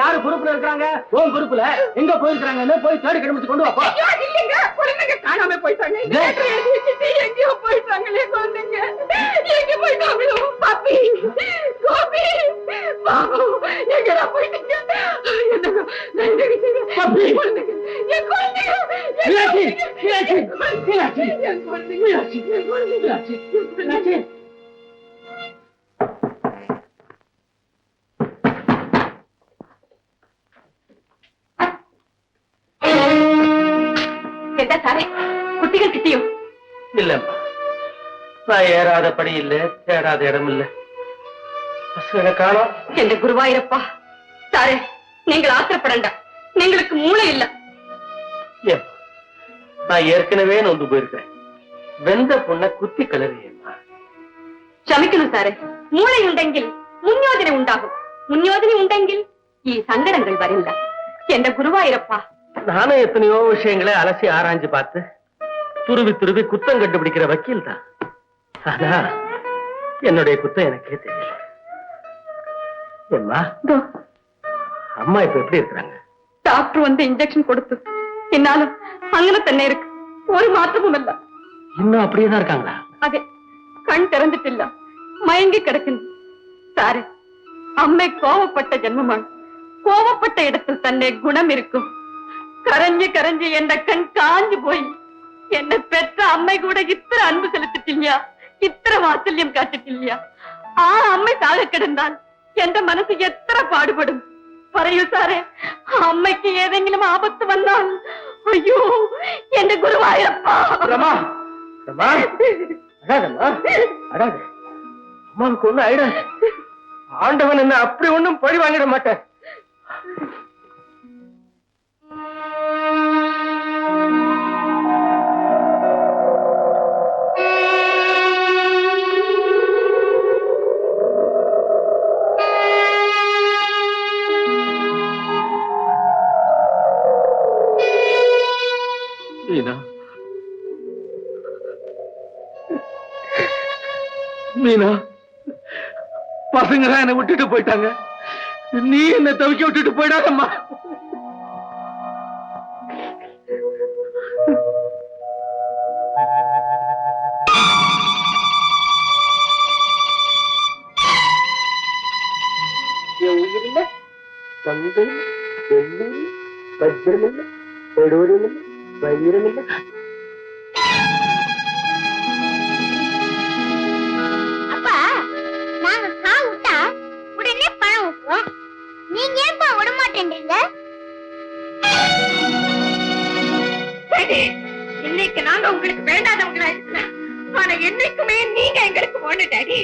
யாரு பொறுப்புல இருக்காங்க உன் பொறுப்புல. எங்க போயிருக்காங்கன்னு போய் தேடி கண்டுபிடிச்சு கொண்டு வாப்பா ஐயோ, இல்லைங்க. குழந்தைங்க காணாம போயிட்டாங்க. எங்கேயோ போயிட்டாங்களே குழந்தைங்க. எங்க போயிட்டாங்களோ? பாப்பி. கோபி. பாபு எங்கடா போயிட்டீங்க? என்னங்க? பாப்பி. குழந்தைங்க. என் குழந்தைங்க. மீனாட்சி, குழந்தைங்க, மீனாட்சி, என் குழந்தைங்க, மீனாட்சி. இல்லம்மா நான் ஏறாத படி இல்ல தேடாத இடம் இல்ல காணோம். எந்த குருவாயிரப்பா சாரு நீங்கள் ஆத்திரப்படண்டா. நீங்களுக்கு மூளை இல்ல. நான் ஏற்கனவே நொந்து போயிருக்கிறேன். வெந்த பொண்ண குத்தி கிளறியம்மா சமைக்கணும் சாரே மூளை உண்டெங்கில் முன்யோதனை உண்டாகும். முன்யோதனை உண்டெங்கில் ஈ சங்கடங்கள் வரில்ல. எந்த குருவாயிரப்பா. நானும் எத்தனையோ விஷயங்களை அலசி ஆராய்ஞ்சு பார்த்து துருவி துருவி குத்தம் கண்டுபிடிக்கிற வக்கீல் தான் ஆனா என்னுடைய குத்தம் எனக்கே தெரியல. அம்மா இப்ப எப்படி இருக்கிறாங்க? டாக்டர் வந்து இன்ஜெக்ஷன் கொடுத்து என்னால அங்கே தண்ணி இருக்கு. ஒரு மாற்றமும் இல்ல. இன்னும் அப்படியே தான் இருக்காங்களா? அதே கண் திறந்துட்டு இல்ல. மயங்கி கிடக்குது. சாரி அம்மை கோவப்பட்ட ஜென்மமான. கோவப்பட்ட இடத்தில் தன்னை குணம் இருக்கும். கரைஞ்சு கரைஞ்சு என்ற கண் காஞ்சு എന്നെ പെറ്റ അമ്മ കൂടെ ഇത്ര അൻപ് സെലുത്തിട്ടില്ല ഇത്ര വാത്സല്യം കാട്ടിട്ടില്ല ആ അമ്മ താഴെ കിടന്നാൽ എന്റെ മനസ്സ് എത്ര പാടുപെടും പറയൂ സാറേ അമ്മയ്ക്ക് ഏതെങ്കിലും ആപത്ത് വന്നാൽ അയ്യോ എന്റെ ഗുരുവായൂരപ്പ ரமா ரமா அழாதம்மா அழாத அம்மாவுக்கு ஒண்ணும் ஆயிடாது ஆண்டவன் என்ன அப்படி ஒண்ணும் பழி வாங்கிட மாட்டேன் பசங்க தான் என்னை விட்டுட்டு போயிட்டாங்க. நீ என்ன தவிக்க விட்டுட்டு போயிடாதம்மா. என் உயிரில்ல வஜ்ரமில்லை வெள்ளூர் வைரமில்லை சரி, இன்னைக்கு நாங்க உங்களுக்கு வேண்டாதவங்களா இருக்கலாம் ஆனா என்னைக்குமே நீங்க எங்களுக்கு வேணும் டாடி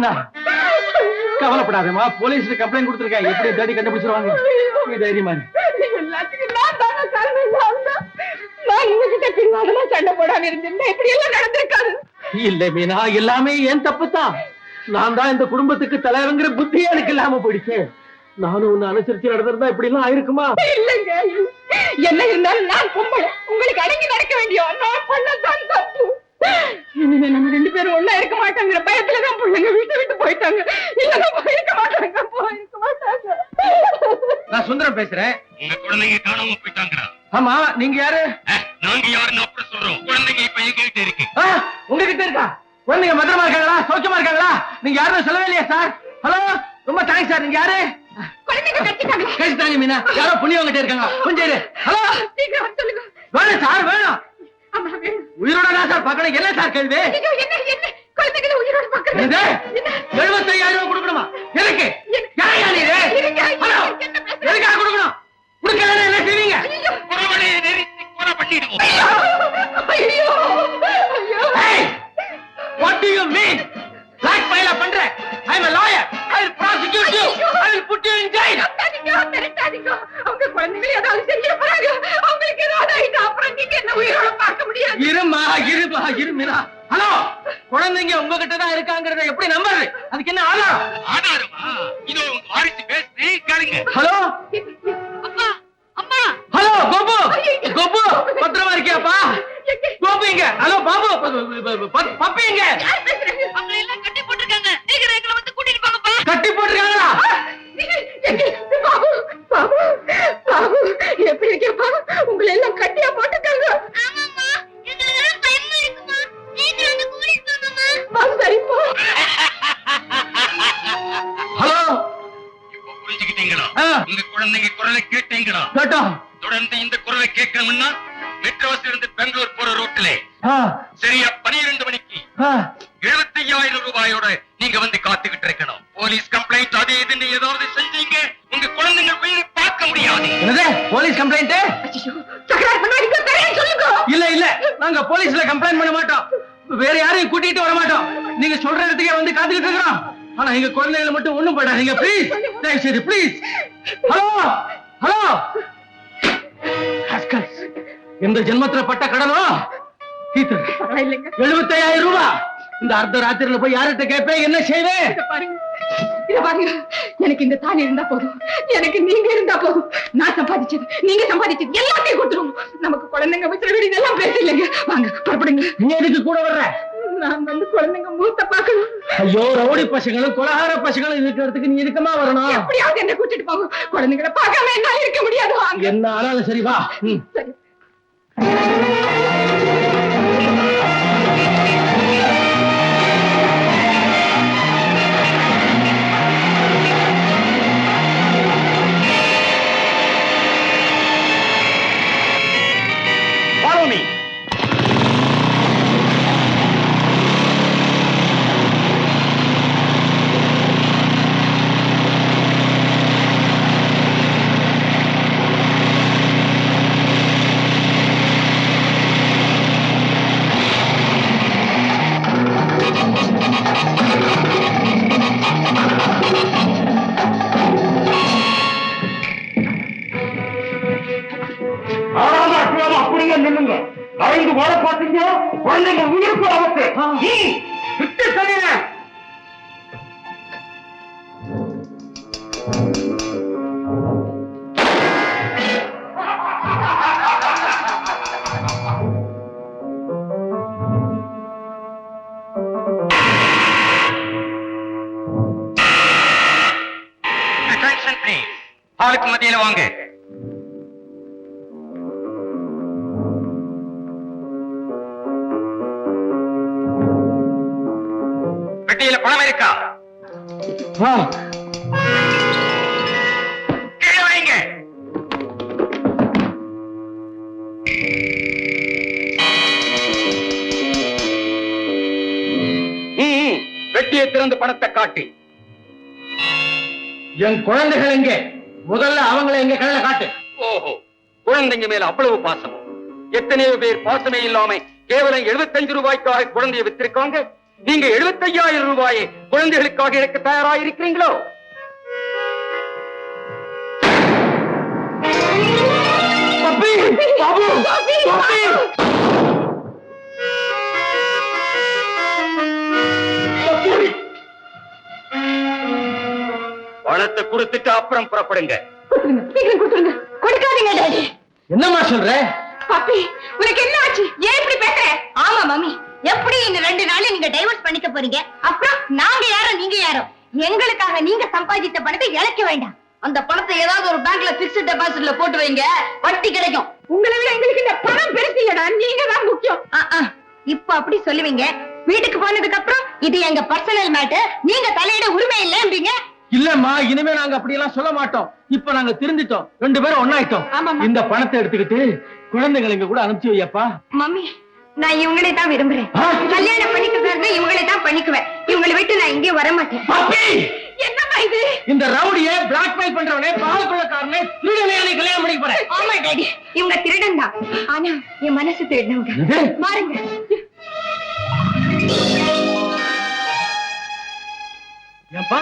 மீனா? கவலைப்படாதம்மா போலீஸ்ல கம்ப்ளைண்ட் கொடுத்துருக்கேன். எப்படி தேடி கண்டுபிடிச்சிருவாங்க? நீ தைரியமா இரு. எல்லாத்துக்கும் நான் தானே காரணம் நான் தான். நான் உங்ககிட்ட பின்வாங்கலாம் சண்டை போடாம இருந்திருந்தேன். இப்படி எல்லாம் நடந்திருக்காது. இல்ல மீனா எல்லாமே ஏன் தப்பு தான் நான் தான் இந்த குடும்பத்துக்கு தலைவங்கிற புத்தியே எனக்கு இல்லாம போயிடுச்சு. நானும் உன்னை அனுசரிச்சு நடந்திருந்தா இப்படி எல்லாம் ஆயிருக்குமா? இல்லைங்க. என்ன இருந்தாலும் நான் பொம்பளை. உங்களுக்கு அடங்கி நடக்க வேண்டிய நான் பண்ணதான் தப்பு. இனிமே நம்ம ரெண்டு பேரும் ஒண்ணா இருக்க மாட்டாங்கிற பயத்துல தான் பிள்ளைங்க வீட்டை விட்டு போயிட்டாங்க. இல்லைன்னா போயிருக்க மாட்டாங்க போயிருக்க மாட்டாங்க. நான் சுந்தரம் பேசுறேன். உங்க குழந்தைங்க காணாம போயிட்டாங்கடா. ஆமா நீங்க யாரு? நாங்க யாருன்னு அப்புறம் சொல்றோம். குழந்தைங்க இப்ப எங்ககிட்ட இருக்கு? உங்ககிட்ட இருக்கா? குழந்தைங்க பத்திரமா இருக்காங்களா? சௌக்கியமா இருக்காங்களா? நீங்க யாரும் சொல்லவே இல்லையா சார் ஹலோ ரொம்ப தேங்க்ஸ் சார் நீங்க யாரு? குழந்தைங்க கட்டிட்டாங்க கேட்டுட்டாங்க மீனா. யாரோ புண்ணியம் கிட்ட இருக்காங்க கொஞ்சம் இரு. ஹலோ சீக்கிரம் சொல்லுங்க. வேணும் சார் வேணும். ஆமா வேணும். உயிரோட சார் பார்க்கணும் என்ன சார் கேள்வி என்ன என்ன குழந்தைகளை உயிரோட இது எழுபத்தையாயிரம் ரூபாய் கொடுக்கணுமா எதுக்கு யாரையா நீ இது? ஹலோ எதுக்காக கொடுக்கணும் கொடுக்கலன்னா என்ன செய்வீங்க குறவனையை நெரித்து கொலை பண்ணிடுவோம் ஐயோ! What do you mean? Blackmail பண்ற? Will prosecute you. I will put you in jail. மிரட்டாதீங்க, மிரட்டாதீங்க. அவங்க குழந்தைகள் ஏதாவது செய்ய போறாங்க. அவங்களுக்கு ஏதாவது ஆயிட்டா அப்புறம் நீங்க என்ன உயிரோட. இருமா இருமா இருமிரா ஹலோ குழந்தைங்க உங்ககிட்ட தான் இருக்காங்கறத எப்படி நம்புறது? அதுக்கு என்ன ஆதாரம்? ஆதாரமா? இதோ உங்க வாரிசு பேசுது கேளுங்க. ஹலோ? அம்மா, அம்மா. ஹலோ கோபு! கோபு பத்திரமா இருக்கியாப்பா? கோபு இங்க ஹலோ பாபு பப்பி இங்க? அவங்களை எல்லாம் கட்டி போட்டிருக்காங்க. சீக்கிரம் எங்களை வந்து கூட்டிட்டு போங்கப்பா. கட்டி போட்டிருக்காங்களா? இதுன்னு ஏதாவது செஞ்சீங்க உங்க குழந்தைங்க உயிரை பார்க்க முடியாது. என்னது? Police complaint. இல்ல இல்ல. நாங்க போலீஸ்ல கம்ப்ளைண்ட் பண்ண மாட்டோம். வேற யாரையும் கூட்டிட்டு வர மாட்டோம். நீங்க சொல்ற இடத்துக்கே வந்து காத்துக்கிட்டு இருக்கிறோம். ஆனா எங்க குழந்தைகளை மட்டும் ஒண்ணும் போயிடாதீங்க ப்ளீஸ் தயவு செய்து ப்ளீஸ் ஹலோ ஹலோ இந்த ஜென்மத்துல பட்ட கடனோ. எழுபத்தையாயிரம் ரூபாய் இந்த அர்த்த ராத்திரில போய் யார்கிட்ட கேட்பேன்? என்ன செய்வேன்? இத பாருங்க. எனக்கு இந்த தாலி இருந்தா போதும். எனக்கு நீங்க இருந்தா போதும். நான் சம்பாதிச்சது நீங்க சம்பாதிச்சது எல்லாத்தையும் கொடுத்துருவோம் நமக்கு குழந்தைங்க வச்சுற வீடு இதெல்லாம் பேச இல்லைங்க. வாங்க புறப்படுங்க. நீ எதுக்கு கூட வர்ற? நான் வந்து குழந்தைங்க மூத்த பார்க்கணும். ஐயோ ரவுடி பசங்களும் கொலகார பசங்களும் இருக்கிறதுக்கு நீ இருக்கமா வரணும்? எப்படியாவது என்ன கூட்டிட்டு போங்க. குழந்தைங்களை பார்க்காம என்னால இருக்க முடியாது. வாங்க. என்ன ஆனாலும் சரி வா. சரி. ஹாலுக்கு மத்தியில வாங்க. பெட்டியில பணம் இருக்கா? கீழே வைங்க. பெட்டியை திறந்து பணத்தை காட்டி. என் குழந்தைகள் எங்கே? முதல்ல அவங்கள எங்க கண்ணில் காட்டு. ஓஹோ குழந்தைங்க மேல அவ்வளவு பாசம். எத்தனையோ பேர் பாசமே இல்லாம கேவலம் 75 ரூபாய்க்காக குழந்தையை வித்திருக்காங்க. நீங்க 75000 ரூபாயை குழந்தைகளுக்காக எனக்கு தயாராயிருக்கிறீங்களோ? பாபு பப்பி. பப்பி. பணத்தை கொடுத்துட்டு அப்புறம் புறப்படுங்க. கொடுக்காதீங்க டாடி. என்னம்மா சொல்ற? பாப்பி உனக்கு என்ன ஆச்சு? ஏன் இப்படி பேசுற? ஆமா மம்மி எப்படி இந்த ரெண்டு நாள்ல நீங்க டைவர்ஸ் பண்ணிக்க போறீங்க? அப்புறம் நாங்க யாரோ நீங்க யாரோ? எங்களுக்காக நீங்க சம்பாதித்த பணத்தை இழக்க வேண்டாம். அந்த பணத்தை ஏதாவது ஒரு பேங்க்ல பிக்ஸ்ட் டெபாசிட்ல போட்டு வைங்க. வட்டி கிடைக்கும். உங்களை விட எங்களுக்கு இந்த பணம் பெருசு இல்லடா. நீங்க தான் முக்கியம். இப்ப அப்படி சொல்லுவீங்க. வீட்டுக்கு போனதுக்கு அப்புறம் இது எங்க பர்சனல் மேட்டர் நீங்க தலையிட உரிமை இல்லைன்றீங்க. இல்லம்மா இனிமே நாங்க அப்படி எல்லாம் சொல்ல மாட்டோம். இப்ப நாங்க திருந்திட்டோம். ரெண்டு பேரும் ஒண்ணாயிட்டோம். ஆமாம்மா. இந்த பணத்தை எடுத்துக்கிட்டு குழந்தைகளை இங்க கூட அனுப்பிச்சு வையப்பா. மம்மி நான் இவங்களை தான் விரும்புறேன்? கல்யாணம் பண்ணிக்கிறதா இவங்களை தான் பண்ணிக்குவேன் இவங்களை விட்டு நான் இங்கே வர மாட்டேன். என்னம்மா இது? இந்த ரவுடிய பிளாக்மெயில் பண்றவனே பாலக்குள்ளக்காரனே திருடனையானே கல்யாணம் பண்ணிக்க போறேன். ஆமா டாடி. இவங்க திருடன் தான் ஆனா என் மனசு திருடினவங்க? மாறுங்க. ஏன்பா?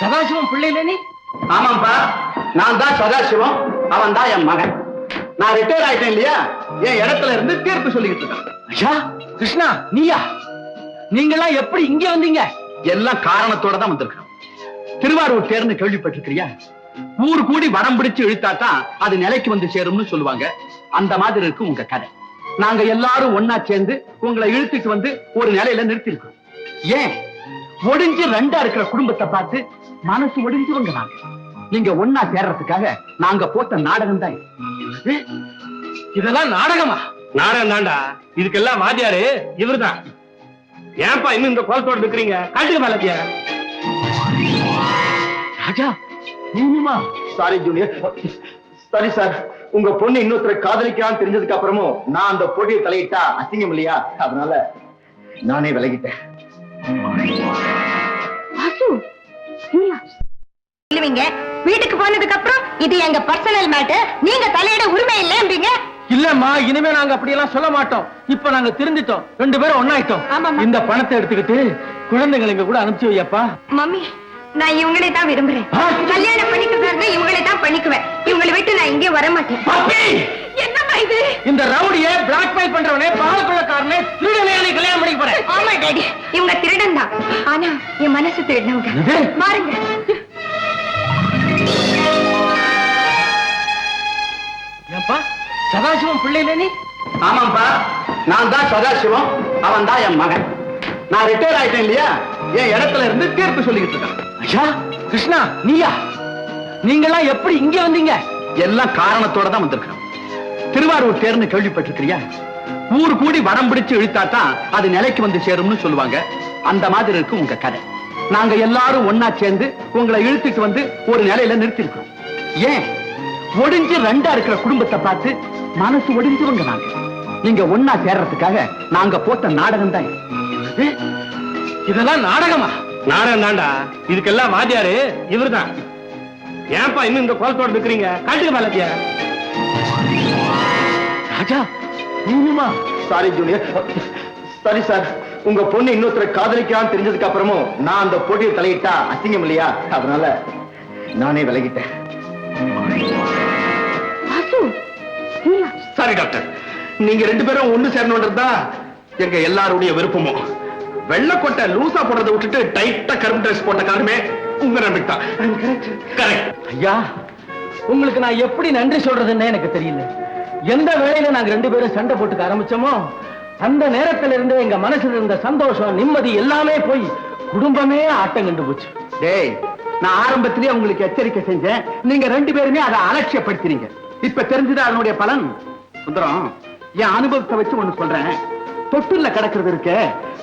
சதாசிவம் பிள்ளைல நீ? ஆமாப்பா நான் தான் சதாசிவம் அவன் தான் என் மகன். நான் ரிட்டையர் ஆயிட்டேன் இல்லையா? என் இடத்துல இருந்து தீர்ப்பு சொல்லிக்கிட்டு இருக்கான். ஐயா கிருஷ்ணா நீயா? நீங்களாம் எப்படி இங்க வந்தீங்க? எல்லாம் காரணத்தோட தான் வந்திருக்கிறோம். திருவாரூர் தேர்ந்து கேள்விப்பட்டிருக்கிறியா? ஊர் கூடி வடம் பிடிச்சு இழுத்தாதான் அது நிலைக்கு வந்து சேரும்னு சொல்லுவாங்க. அந்த மாதிரி இருக்கு உங்க கதை. நாங்க எல்லாரும் ஒன்னா சேர்ந்து உங்களை இழுத்துட்டு வந்து ஒரு நிலையில நிறுத்திருக்கோம் ஏன்? ஒடிஞ்சு ரெண்டா இருக்கிற குடும்பத்தை பார்த்து மனசு ஒடிஞ்சவங்க நாங்க நீங்க ஒன்னா சேர்றதுக்காக நாங்க போட்ட நாடகம் தான் இது. இதெல்லாம் நாடகமா? நாடகம் தாண்டா இதுக்கெல்லாம் வாத்தியாரு இவர்தான். ஏன்பா இன்னும் இந்த கோலத்தோட இருக்கிறீங்க காட்டுக்கு மேலத்தியா ராஜா நீனுமா சாரி ஜூனியர் சாரி சார் உங்க பொண்ணு இன்னொருத்தரை காதலிக்கான்னு தெரிஞ்சதுக்கு அப்புறமும் நான் அந்த போட்டியை தலையிட்டா அசிங்கம் இல்லையா? அதனால நானே விலகிட்டேன். வீட்டுக்கு போனதுக்கு அப்புறம் இது எங்க பர்சனல் மேட்டர் நீங்க தலையிட உரிமை இல்லைன்றீங்க இல்லம்மா இனிமே நாங்க அப்படி எல்லாம் சொல்ல மாட்டோம். இப்ப நாங்க திருந்திட்டோம். ரெண்டு பேரும் ஒண்ணாயிட்டோம். ஆமாம்மா. இந்த பணத்தை எடுத்துக்கிட்டு குழந்தைகளை இங்க கூட அனுப்பிச்சு வையப்பா. மம்மி நான் இவங்களை தான் விரும்புறேன்? கல்யாணம் பண்ணிக்கிறதா இவங்களை தான் பண்ணிக்குவேன். இவங்களை விட்டு நான் இங்கே வர மாட்டேன். இந்த ரவுடிய பிளாக்மெயில் பண்றவனே பாலக்குள்ளக்காரனே திருடனையானே கல்யாணம் பண்ணிக்க போறேன். ஆமா டாடி இவங்க திருடன் தான் ஆனா என் மனசு திருடினவங்க? மாறுங்க. ஏன்பா சதாசிவம் பிள்ளைல நீ? ஆமாப்பா நான் தான் சதாசிவம் அவன் தான் என் மகன். நான் ரிட்டையர் ஆயிட்டேன் இல்லையா? என் இடத்துல இருந்து தீர்ப்பு சொல்லிக்கிட்டு இருக்கான். ஐயா கிருஷ்ணா நீயா? நீங்களாம் எப்படி இங்க வந்தீங்க? எல்லாம் காரணத்தோட தான் வந்திருக்கிறோம். திருவாரூர் தேர்னு கேள்விப்பட்டிருக்கிறியா? ஊர் கூடி வடம் பிடிச்சு இழுத்தாத்தான் அது நிலைக்கு வந்து சேரும்னு சொல்லுவாங்க. அந்த மாதிரி இருக்கு உங்க கதை. நாங்க எல்லாரும் ஒன்னா சேர்ந்து உங்களை இழுத்துட்டு வந்து ஒரு நிலையில நிறுத்திருக்கோம் ஏன்? ஒடிஞ்சு ரெண்டா இருக்கிற குடும்பத்தை பார்த்து மனசு ஒடிஞ்சவங்க நாங்க. நீங்க ஒன்னா சேர்றதுக்காக நாங்க போட்ட நாடகம் தான் இதெல்லாம் நாடகமா? நாடகம் தாண்டா இதுக்கெல்லாம் வாத்தியாரு இவர்தான். ஏன்பா இன்னும் இந்த கோலத்தோட இருக்கிறீங்க காட்டுக்கு மேலத்தியா ராஜா நீனுமா சாரி ஜூனியர் சாரி சார் உங்க பொண்ணு இன்னொருத்தரை காதலிக்கான்னு தெரிஞ்சதுக்கு அப்புறமும் நான் அந்த போட்டியை தலையிட்டா அசிங்கம் இல்லையா? அதனால நானே விலகிட்டேன். சாரி டாக்டர் நீங்க ரெண்டு பேரும் ஒண்ணு சேரணும்ன்றதா எங்க எல்லாருடைய விருப்பமும். வெள்ளக்கொட்டை லூசா போடுறதை விட்டுட்டு டைட்டா கரும்பு ட்ரெஸ் போட்ட காரணமே உங்க நம்பிக்கை தான். கரெக்ட் ஐயா உங்களுக்கு நான் எப்படி நன்றி சொல்றதுன்னே எனக்கு தெரியல. எந்த வேளையில நாங்க ரெண்டு பேரும் சண்டை போட்டுக்க ஆரம்பிச்சோமோ அந்த நேரத்துல இருந்து எங்க மனசுல இருந்த சந்தோஷம் நிம்மதி எல்லாமே போய் குடும்பமே ஆட்டம் கண்டு போச்சு. டேய் நான் ஆரம்பத்திலேயே உங்களுக்கு எச்சரிக்கை செஞ்சேன். நீங்க ரெண்டு பேருமே அதை அலட்சியப்படுத்தினீங்க இப்ப தெரிஞ்சது அதனுடைய பலன்? சுந்தரம் என் அனுபவத்தை வச்சு ஒண்ணு சொல்றேன். தொட்டில்ல கிடக்கிறது இருக்க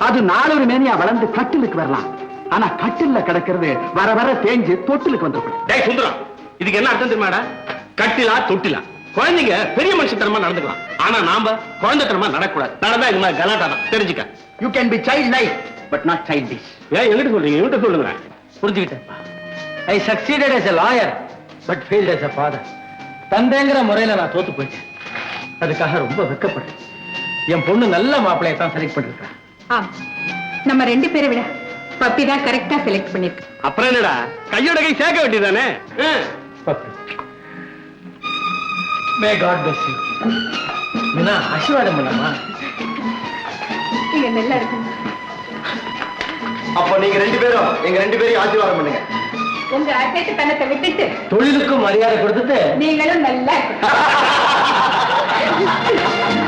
அது நாலொரு மேனியா வளர்ந்து கட்டிலுக்கு வரலாம். ஆனா கட்டில்ல கிடக்கிறது வர வர தேஞ்சு தொட்டிலுக்கு டேய் சுந்தரம் இதுக்கு என்ன அர்த்தம் தெரியுமாடா கட்டிலா தொட்டிலா? குழந்தைங்க பெரிய மனுஷத்தனமா நடந்துக்கலாம். ஆனா நாம குழந்தைத்தனமா நடக்கூடாது. நடந்தா இது மாதிரி கலாட்டா தான். தெரிஞ்சுக்க. You can be child life but not childish ஏன் எங்கிட்ட சொல்றீங்க? இவன்கிட்ட சொல்லுங்க. புரிஞ்சுக்கிட்டேன். I succeeded as a lawyer but failed as a father. தந்தைங்கிற முறையில நான் தோத்து போயிட்டேன். அதுக்காக ரொம்ப வெட்கப்படுறேன் என் பொண்ணு நல்ல மாப்பிள்ளையை தான் செலக்ட் பண்ணிருக்கேன் நம்ம ரெண்டு பேரை விட பப்பி தான் கரெக்டா செலக்ட் பண்ணிருக்கு. அப்புறம் என்னடா? கையோட கை சேர்க்க வேண்டியதானே may God bless you Meena ஆசீர்வாதம் பண்ணமா நீங்க நல்லா இருக்கணும் அப்போ நீங்க ரெண்டு பேரும் எங்க ரெண்டு பேரையும் ஆசீர்வாதம் பண்ணுங்க. உங்க அசைட்டு தனத்தை விட்டுட்டு தொழிலுக்கும் மரியாதை கொடுத்துட்டு. நீங்களும் நல்லா.